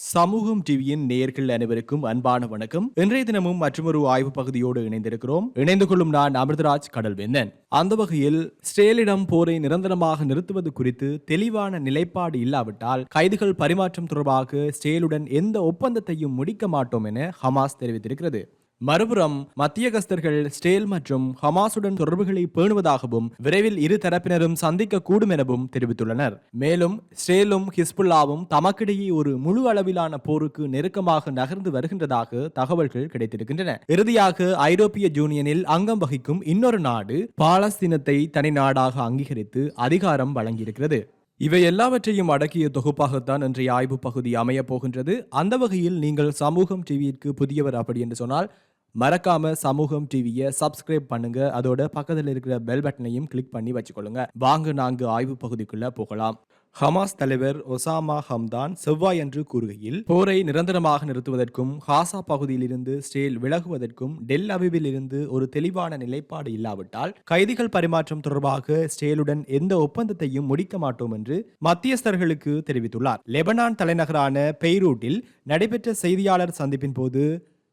சமூகம் டிவியின் நேயர்கள் அனைவருக்கும் அன்பான வணக்கம். இன்றைய தினமும் மற்றொரு ஆய்வு பகுதியோடு இணைந்திருக்கிறோம். இணைந்து கொள்ளும் நான் அமிர்தராஜ் கடல்வேந்தன். அந்த வகையில் ஸ்டேலிடம் போரை நிரந்தரமாக நிறுத்துவது குறித்து தெளிவான நிலைப்பாடு இல்லாவிட்டால் கைதுகள் பரிமாற்றம் தொடர்பாக ஸ்டேலுடன் எந்த ஒப்பந்தத்தையும் முடிக்க மாட்டோம் என ஹமாஸ் தெரிவித்திருக்கிறது. மறுபுறம் மத்தியகஸ்தர்கள் ஸ்டேல் மற்றும் ஹமாசுடன் தொடர்புகளை பேணுவதாகவும் விரைவில் இரு தரப்பினரும் சந்திக்க கூடும் எனவும் தெரிவித்துள்ளனர். மேலும் ஸ்டேலும் ஹிஸ்புல்லாவும் தமக்கிடையே ஒரு முழு அளவிலான போருக்கு நெருக்கமாக நகர்ந்து வருகின்றதாக தகவல்கள் கிடைத்திருக்கின்றன. இறுதியாக ஐரோப்பிய யூனியனில் அங்கம் வகிக்கும் இன்னொரு நாடு பாலஸ்தீனத்தை தனி நாடாக அங்கீகரித்து அதிகாரம் வழங்கியிருக்கிறது. இவை எல்லாவற்றையும் அடக்கிய தொகுப்பாகத்தான் இன்றைய ஆய்வு பகுதி அமையப் போகின்றது. அந்த வகையில் நீங்கள் சமூகம் டிவியிற்கு புதியவர் அப்படி என்று சொன்னால் மறக்காம சமூகம் டிவியை சப்ஸ்கிரைப் பண்ணுங்க. அதோட பக்கத்தில் இருக்கிற பெல் பட்டனையும் கிளிக் பண்ணி வச்சுக்கொள்ளுங்க. வாங்க நான்கு ஆய்வு பகுதிக்குள்ள போகலாம். ஹமாஸ் தலைவர் ஒசாமா ஹம்தான் செவ்வாயன்று கூறுகையில் போரை நிரந்தரமாக நிறுத்துவதற்கும் ஹாசா பகுதியிலிருந்து ஸ்டேல் விலகுவதற்கும் டெல் அவிவில் இருந்து ஒரு தெளிவான நிலைப்பாடு இல்லாவிட்டால் கைதிகள் பரிமாற்றம் தொடர்பாக ஸ்டேலுடன் எந்த ஒப்பந்தத்தையும் முடிக்க மாட்டோம் என்று மத்தியஸ்தர்களுக்கு தெரிவித்துள்ளார். லெபனான் தலைநகரான பெய்ரூட்டில் நடைபெற்ற செய்தியாளர் சந்திப்பின் போது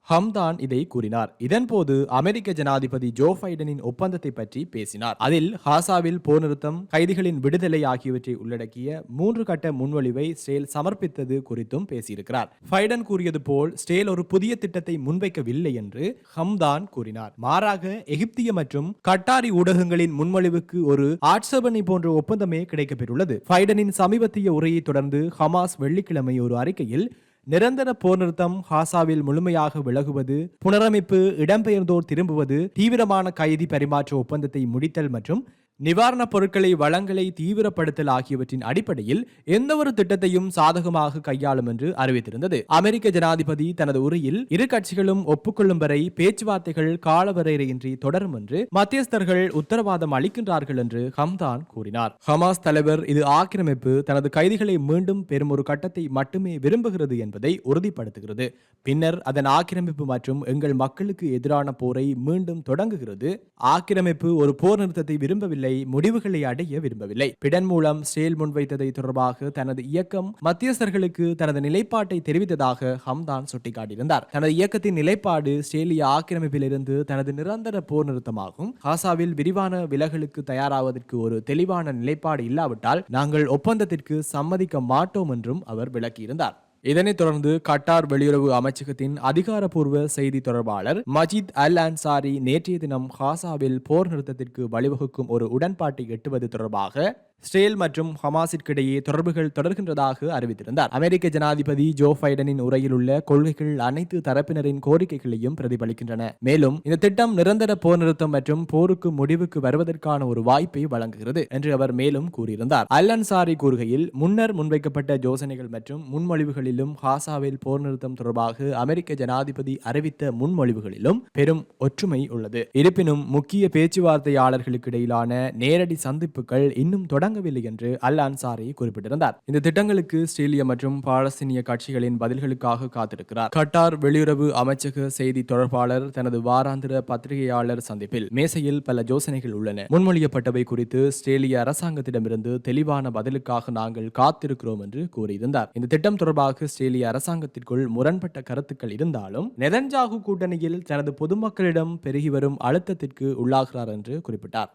ஹம்தான் இதை கூறினார். இதன்போது அமெரிக்க ஜனாதிபதி ஜோ பைடனின் ஒப்பந்தத்தை பற்றி பேசினார். அதில் ஹாசாவில் போர் நிறுத்தம் கைதிகளின் விடுதலை ஆகியவற்றை உள்ளடக்கிய மூன்று கட்ட முன்வழிவை ஸ்டேல் சமர்ப்பித்தது குறித்தும் பேசியிருக்கிறார். பைடன் கூறியது போல் ஸ்டேல் ஒரு புதிய திட்டத்தை முன்வைக்கவில்லை என்று ஹம்தான் கூறினார். மாறாக எகிப்திய மற்றும் கட்டாரி ஊடகங்களின் முன்மொழிவுக்கு ஒரு ஆட்சேபனை போன்ற ஒப்பந்தமே கிடைக்கப்பெற்றுள்ளது. பைடனின் சமீபத்திய உரையை தொடர்ந்து ஹமாஸ் வெள்ளிக்கிழமை ஒரு அறிக்கையில் நிரந்தர போர் நிறுத்தம் ஹாசாவில் முழுமையாக விலகுவது புனரமைப்பு இடம்பெயர்ந்தோர் திரும்புவது தீவிரமான கைதி பரிமாற்ற ஒப்பந்தத்தை முடித்தல் மற்றும் நிவாரணப் பொருட்களை வளங்களை தீவிரப்படுத்தல் ஆகியவற்றின் அடிப்படையில் எந்தவொரு திட்டத்தையும் சாதகமாக கையாளும் என்று அறிவித்திருந்தது. அமெரிக்க ஜனாதிபதி தனது உரையில் இரு கட்சிகளும் ஒப்புக்கொள்ளும் வரை பேச்சுவார்த்தைகள் காலவரையின்றி தொடரும் என்று மத்தியஸ்தர்கள் உத்தரவாதம் அளிக்கின்றார்கள் என்று ஹம்தான் கூறினார். ஹமாஸ் தலைவர் இது ஆக்கிரமிப்பு தனது கைதிகளை மீண்டும் பெறும் ஒரு கட்டத்தை மட்டுமே விரும்புகிறது என்பதை உறுதிப்படுத்துகிறது. பின்னர் அதன் ஆக்கிரமிப்பு மற்றும் எங்கள் மக்களுக்கு எதிரான போரை மீண்டும் தொடங்குகிறது. ஆக்கிரமிப்பு ஒரு போர் நிறுத்தத்தை விரும்பவில்லை முடிவுகளை அடைய விரும்பவில்லை. பிடன் மூலம் ஸ்டேல் முன்வைத்ததை தொடர்பாக தனது இயக்கம் மத்தியஸ்தர்களுக்கு தனது நிலைப்பாட்டை தெரிவித்ததாக ஹம்தான் சுட்டிக்காட்டியிருந்தார். தனது இயக்கத்தின் நிலைப்பாடு ஸ்டேலிய ஆக்கிரமிப்பிலிருந்து தனது நிரந்தர போர் நிறுத்தமாகும். காசாவில் விரிவான விலகலுக்கு தயாராவதற்கு ஒரு தெளிவான நிலைப்பாடு இல்லாவிட்டால் நாங்கள் ஒப்பந்தத்திற்கு சம்மதிக்க மாட்டோம் என்றும் அவர் விளக்கியிருந்தார். இதனைத் தொடர்ந்து கட்டார் வெளியுறவு அமைச்சகத்தின் அதிகாரப்பூர்வ செய்தி தொடர்பாளர் மஜித் அல் அன்சாரி நேற்றைய தினம் ஹாசாவில் போர் நிறுத்தத்திற்கு வழிவகுக்கும் ஒரு உடன்பாட்டை எட்டுவது தொடர்பாக ஸ்ரேல் மற்றும் ஹமாஸிற்கிடையே தொடர்புகள் தொடர்கின்றதாக அறிவித்திருந்தார். அமெரிக்க ஜனாதிபதி ஜோ பைடனின் உரையில் உள்ள கொள்கைகள் அனைத்து தரப்பினரின் கோரிக்கைகளையும் பிரதிபலிக்கின்றன. மேலும் இந்த திட்டம் நிரந்தர போர் நிறுத்தம் மற்றும் போருக்கு முடிவுக்கு வருவதற்கான ஒரு வாய்ப்பை வழங்குகிறது என்று அவர் மேலும் கூறியிருந்தார். அல் அன்சாரி கூறுகையில் முன்னர் முன்வைக்கப்பட்ட யோசனைகள் மற்றும் முன்மொழிவுகளிலும் ஹாசாவில் போர் நிறுத்தம் தொடர்பாக அமெரிக்க ஜனாதிபதி அறிவித்த முன்மொழிவுகளிலும் பெரும் ஒற்றுமை உள்ளது. இருப்பினும் முக்கிய பேச்சுவார்த்தையாளர்களுக்கு இடையிலான நேரடி சந்திப்புகள் இன்னும் தொடர் தொடங்கவில்லை என்று அல் அன்சாரி குறிப்பிட்டிருந்தார். இந்த திட்டங்களுக்கு ஸ்ரேலிய மற்றும் பாலஸ்தீனிய கட்சிகளின் பதில்களுக்காக காத்திருக்கிறார். கட்டார் வெளியுறவு அமைச்சக செய்தி தொடர்பாளர் தனது வாராந்திர பத்திரிகையாளர் சந்திப்பில் மேசையில் பல யோசனைகள் உள்ளன. முன்மொழியப்பட்டவை குறித்து ஸ்ரேலிய அரசாங்கத்திடமிருந்து தெளிவான பதிலுக்காக நாங்கள் காத்திருக்கிறோம் என்று கூறியிருந்தார். இந்த திட்டம் தொடர்பாக ஸ்ரேலிய அரசாங்கத்திற்குள் முரண்பட்ட கருத்துக்கள் இருந்தாலும் நெதன்ஜாகு கூட்டணியில் தனது பொதுமக்களிடம் பெருகி வரும் அழுத்தத்திற்கு உள்ளாகிறார் என்று குறிப்பிட்டார்.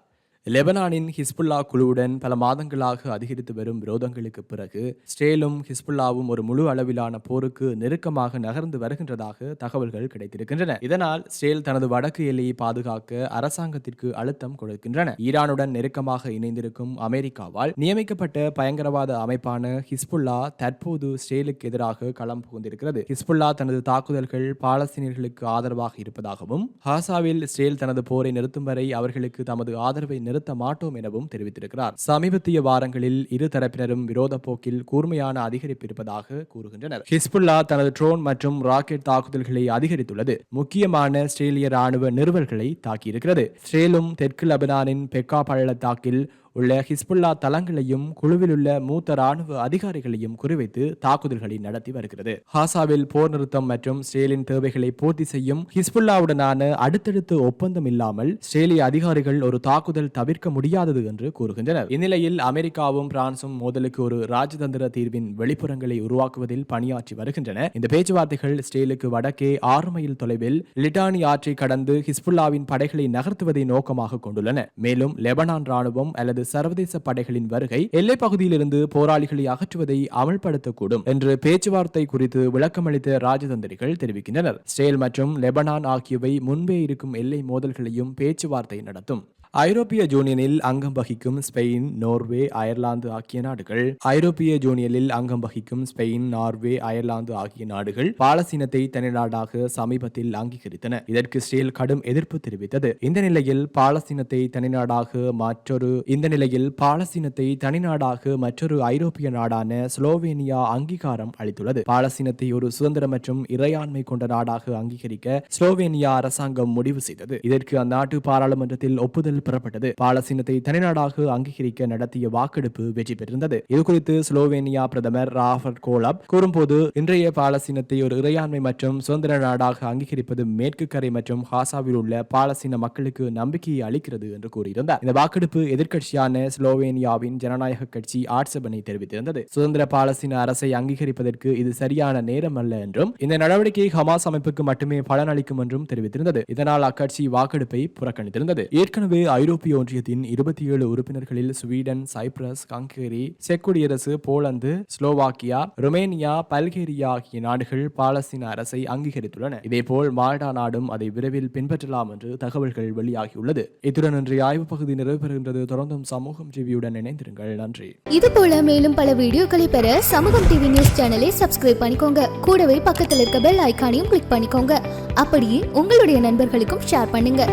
லெபனானின் ஹிஸ்புல்லா குழுவுடன் பல மாதங்களாக அதிகரித்து வரும் விரோதங்களுக்கு பிறகு ஸ்டேலும் ஹிஸ்புல்லாவும் ஒரு முழு அளவிலான போருக்கு நெருக்கமாக நகர்ந்து வருகின்றதாக தகவல்கள் கிடைத்திருக்கின்றன. இதனால் ஸ்டேல் தனது வடக்கு எல்லையை பாதுகாக்க அரசாங்கத்திற்கு அழுத்தம் கொடுக்கின்றன. ஈரானுடன் நெருக்கமாக இணைந்திருக்கும் அமெரிக்காவால் நியமிக்கப்பட்ட பயங்கரவாத அமைப்பான ஹிஸ்புல்லா தற்போது ஸ்டேலுக்கு எதிராக களம் புகுந்திருக்கிறது. ஹிஸ்புல்லா தனது தாக்குதல்கள் பாலஸ்தீனியர்களுக்கு ஆதரவாக இருப்பதாகவும் ஹாசாவில் ஸ்டேல் தனது போரை நிறுத்தும் வரை அவர்களுக்கு தமது ஆதரவை நிறுத்த மாட்டோம் எனவும் தெரிவித்திருக்கிறார். சமீபத்திய வாரங்களில் இரு தரப்பினரும் விரோத போக்கில் கூர்மையான அதிகரிப்பு இருப்பதாக கூறுகின்றனர். ஹிஸ்புல்லா தனது ட்ரோன் மற்றும் ராக்கெட் தாக்குதல்களை அதிகரித்துள்ளது. முக்கியமான ஸ்ரேலிய ராணுவ நிறுவல்களை தாக்கியிருக்கிறது. ஸ்ரேலும் தெற்கு லெபனானின் பெக்கா பள்ளத்தாக்கில் உள்ள ஹிஸ்புல்லா தளங்களையும் குழுவில் உள்ள மூத்த ராணுவ அதிகாரிகளையும் குறிவைத்து தாக்குதல்களை நடத்தி வருகிறது. ஹாசாவில் போர் நிறுத்தம் மற்றும் ஸ்ரேலின் தேவைகளை பூர்த்தி செய்யும் ஹிஸ்புல்லாவுடனான அடுத்தடுத்து ஒப்பந்தம் இல்லாமல் ஸ்ரேலிய அதிகாரிகள் ஒரு தாக்குதல் தவிர்க்க முடியாதது என்று கூறுகின்றனர். இந்நிலையில் அமெரிக்காவும் பிரான்சும் மோதலுக்கு ஒரு ராஜதந்திர தீர்வின் வெளிப்புறங்களை உருவாக்குவதில் பணியாற்றி வருகின்றன. இந்த பேச்சுவார்த்தைகள் ஸ்ரேலுக்கு வடக்கே ஆறு மைல் தொலைவில் லிட்டானி ஆற்றை கடந்து ஹிஸ்புல்லாவின் படைகளை நகர்த்துவதை நோக்கமாக கொண்டுள்ளன. மேலும் லெபனான் ராணுவம் அல்லது சர்வதேச படைகளின் வருகை எல்லைப் பகுதியிலிருந்து போராளிகளை அகற்றுவதை அமல்படுத்தக்கூடும் என்று பேச்சுவார்த்தை குறித்து விளக்கமளித்த ராஜதந்திரிகள் தெரிவிக்கின்றனர். ஸ்ரேல் மற்றும் லெபனான் ஆகியவை முன்பே இருக்கும் எல்லை மோதல்களையும் பேச்சுவார்த்தை நடத்தும். ஐரோப்பிய யூனியனில் அங்கம் வகிக்கும் ஸ்பெயின் நோர்வே அயர்லாந்து ஆகிய நாடுகள். ஐரோப்பிய யூனியனில் அங்கம் வகிக்கும் ஸ்பெயின் நார்வே அயர்லாந்து ஆகிய நாடுகள் பாலஸ்தீனத்தை தனிநாடாக சமீபத்தில் அங்கீகரித்தன. இதற்கு இஸ்ரேல் கடும் எதிர்ப்பு தெரிவித்தது. இந்த நிலையில் பாலஸ்தீனத்தை தனிநாடாக மற்றொரு இந்த நிலையில் பாலஸ்தீனத்தை தனிநாடாக மற்றொரு ஐரோப்பிய நாடான ஸ்லோவேனியா அங்கீகாரம் அளித்துள்ளது. பாலஸ்தீனத்தை ஒரு சுதந்திர மற்றும் இறையாண்மை கொண்ட நாடாக அங்கீகரிக்க ஸ்லோவேனியா அரசாங்கம் முடிவு செய்தது. இதற்கு அந்நாட்டு பாராளுமன்றத்தில் ஒப்புதல் பெறப்பட்டது. பாலஸ்தீனத்தை தனிநாடாக அங்கீகரிக்க நடத்திய வாக்கெடுப்பு வெற்றி பெற்றிருந்தது. இதுகுறித்து ஸ்லோவேனியா பிரதமர் ராபர்ட் கோலப் கூறும்போது இன்றைய பாலஸ்தீனத்தை ஒரு இறையாண்மை மற்றும் சுதந்திர நாடாக அங்கீகரிப்பது மேற்கு கரை மற்றும் ஹாசாவில் உள்ள பாலஸ்தீன மக்களுக்கு நம்பிக்கையை அளிக்கிறது என்று கூறியிருந்தார். இந்த வாக்கெடுப்பு எதிர்க்கட்சியான ஸ்லோவேனியாவின் ஜனநாயக கட்சி ஆட்சேபனை தெரிவித்திருந்தது. சுதந்திர பாலஸ்தீன அரசை அங்கீகரிப்பதற்கு இது சரியான நேரம் அல்ல என்றும் இந்த நடவடிக்கை ஹமாஸ் அமைப்புக்கு மட்டுமே பலனளிக்கும் என்றும் தெரிவித்திருந்தது. இதனால் அக்கட்சி வாக்கெடுப்பை புறக்கணித்திருந்தது. ஏற்கனவே ஐரோப்பிய ஒன்றியத்தின் இருபத்தி ஏழு உறுப்பினர்களில் ஸ்வீடன் சைப்ரஸ் ஹங்கேரி செக் குடியரசு போலந்து ஸ்லோவாக்கியா ருமேனியா பல்கேரியா ஆகிய நாடுகள் பாலஸ்தீன அரசை அங்கீகரித்துள்ளன. இதேபோல் மால்டா நாடும் அதை விரைவில் பின்பற்றலாம் என்று தகவல்கள் வெளியாகியுள்ளது. இத்துடன் இன்றைய ஆய்வு பகுதி நிறைவு பெறுகின்றது தொடர்ந்தும் சமூகம் டிவியுடன் இணைந்திருங்கள். நன்றி. இது போல மேலும் பல வீடியோக்களை பெற சமூகம் டிவி நியூஸ் சேனலை சப்ஸ்கிரைப் பண்ணிக்கோங்க. கூடவே பக்கத்தில் இருக்க பெல் ஐக்கானையும் கிளிக் பண்ணிக்கோங்க. அப்படியே உங்களுடைய நண்பர்களுக்கும் ஷேர் பண்ணுங்க.